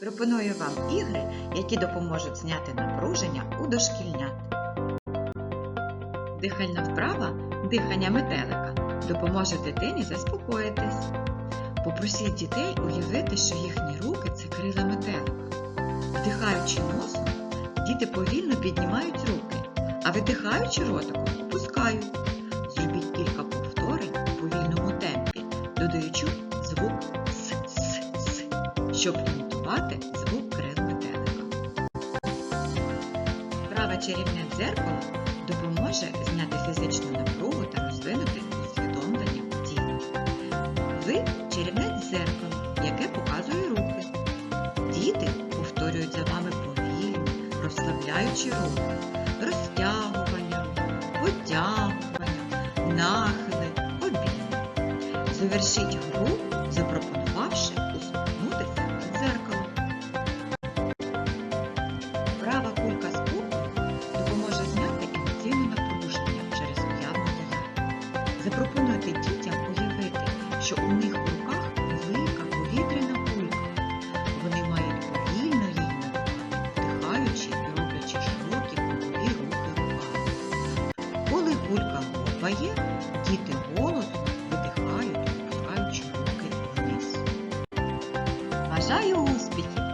Пропоную вам ігри, які допоможуть зняти напруження у дошкільнят. Дихальна вправа дихання метелика допоможе дитині заспокоїтись. Попросіть дітей уявити, що їхні руки це крила метелика. Вдихаючи носом, діти повільно піднімають руки, а видихаючи ротиком, опускають. Зробіть кілька повторень у повільному темпі, додаючи звук с-с-с, щоб імітувати звук крил метелика. Праве чарівне дзеркало допоможе зняти фізичну напругу та розвинути усвідомлення тіла. Ви чарівне дзеркало, яке показує руки. Діти повторюють за вами повільно, розслабляючи руки, розтягування, нахили, обіди. Завершіть гру, запропонувавши усміхнутися в дзеркало. Права кулька з спокою допоможе зняти емоційне напруження через уявну діяльність. Запропонуйте дітям уявити, що у них співає, діти голосно видихають, опускаючи руки вниз. Бажаю успіхів!